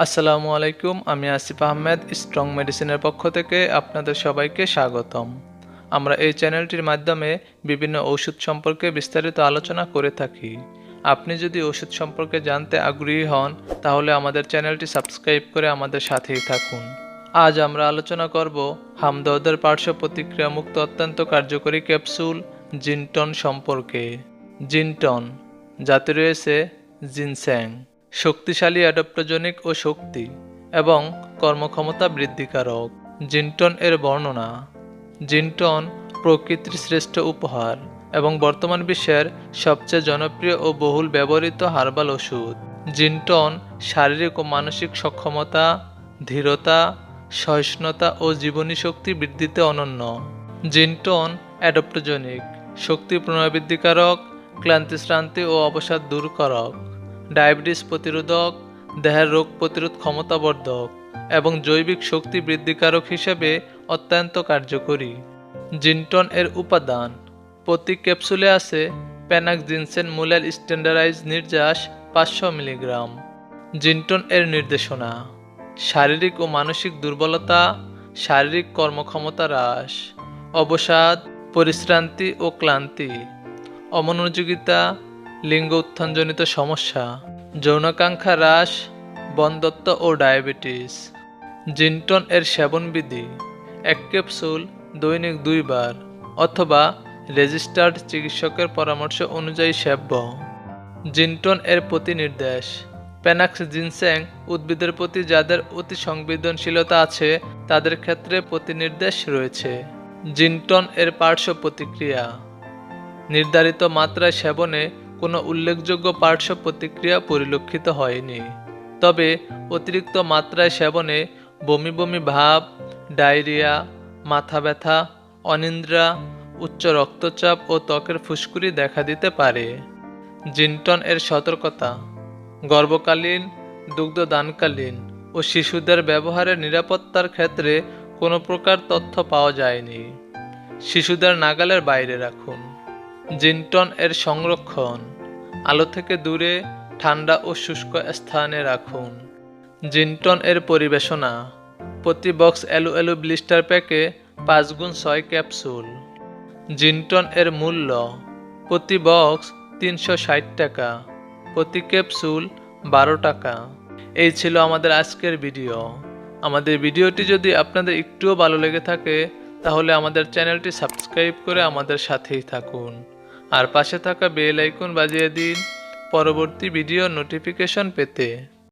আসসালামু আলাইকুম, আমি আসিফ আহমেদ, স্ট্রং মেডিসিনের পক্ষ থেকে আপনাদের সবাইকে স্বাগতম। আমরা এই চ্যানেলটির মাধ্যমে বিভিন্ন ওষুধ সম্পর্কে বিস্তারিত আলোচনা করে থাকি। আপনি যদি ওষুধ সম্পর্কে জানতে আগ্রহী হন, তাহলে আমাদের চ্যানেলটি সাবস্ক্রাইব করে আমাদের সাথেই থাকুন। আজ আমরা আলোচনা করব হামদর্দের পার্শ্ব প্রতিক্রিয়া মুক্ত অত্যন্ত কার্যকরী ক্যাপসুল, জিনটন সম্পর্কে। জিনটন যাতে রয়েছে জিনস্যাং শক্তিশালী অ্যাডপ্টোজনিক ও শক্তি এবং কর্মক্ষমতা বৃদ্ধিকারক। জিনটন এর বর্ণনা, জিনটন প্রকৃতির শ্রেষ্ঠ উপহার এবং বর্তমান বিশ্বের সবচেয়ে জনপ্রিয় ও বহুল ব্যবহৃত হার্বাল ওষুধ। জিনটন শারীরিক ও মানসিক সক্ষমতা, ধীরতা, সহিষ্ণুতা ও জীবনী শক্তি বৃদ্ধিতে অনন্য। জিনটন অ্যাডপ্টোজনিক, শক্তি পুনরাবৃদ্ধিকারক ক্লান্তি শ্রান্তি ও অবসাদ দূর করক ডায়াবেটিস প্রতিরোধক, দেহের রোগ প্রতিরোধ ক্ষমতাবর্ধক এবং জৈবিক শক্তি বৃদ্ধিকারক হিসেবে অত্যন্ত কার্যকরী। জিনটন এর উপাদান। প্রতি ক্যাপসুলে আছে প্যানাক্সিনসেন মূলের স্ট্যান্ডার্ডাইজ নির্যাস পাঁচশো মিলিগ্রাম। জিনটন এর নির্দেশনা। শারীরিক ও মানসিক দুর্বলতা, শারীরিক কর্মক্ষমতা হ্রাস, অবসাদ, পরিশ্রান্তি ও ক্লান্তি, অমনোযোগিতা লিঙ্গ উত্থানজনিত সমস্যা, যৌনাকাঙ্ক্ষা হ্রাস বন্ধত্ব ও ডায়াবেটিস। জিনটন এর সেবনবিধি, এক ক্যাপসুল দৈনিক দুইবার অথবা রেজিস্টার্ড চিকিৎসকের পরামর্শ অনুযায়ী সেব্য। জিনটন এর প্রতি নির্দেশ প্যানাক্স জিনস্যাং উদ্ভিদের প্রতি যাদের অতি সংবেদনশীলতা আছে, তাদের ক্ষেত্রে প্রতিনির্দেশ রয়েছে। জিনটন এর পার্শ্ব প্রতিক্রিয়া, নির্ধারিত মাত্রায় সেবনে কোনো উল্লেখযোগ্য পার্শ্ব প্রতিক্রিয়া পরিলক্ষিত হয়নি। তবে অতিরিক্ত মাত্রায় সেবনে বমি বমি ভাব, ডায়রিয়া, মাথা ব্যথা, অনিন্দ্রা, উচ্চ রক্তচাপ ও ত্বকের ফুসকুড়ি দেখা দিতে পারে। জিনটন এর সতর্কতা, গর্ভকালীন, দুগ্ধদানকালীন ও শিশুদের ব্যবহারের নিরাপত্তার ক্ষেত্রে কোনো প্রকার তথ্য পাওয়া যায়নি। শিশুদের নাগালের বাইরে রাখুন। জিনটন এর সংরক্ষণ। আলো থেকে দূরে ঠান্ডা ও শুষ্ক স্থানে রাখুন। জিনটন এর পরিবেশনা। প্রতি বক্স এলু এলু ব্লিস্টার প্যাকে পাঁচ গুণ ছয় ক্যাপসুল। জিনটন এর মূল্য। প্রতি বক্স তিনশো ষাট টাকা। প্রতি ক্যাপসুল বারো টাকা। এই ছিল আমাদের আজকের ভিডিও। আমাদের ভিডিওটি যদি আপনাদের একটুও ভালো লেগে থাকে, তাহলে আমাদের চ্যানেলটি সাবস্ক্রাইব করে আমাদের সাথেই থাকুন। আর পাশে থাকা বেল আইকন বাজিয়ে দিন পরবর্তী ভিডিও নোটিফিকেশন পেতে।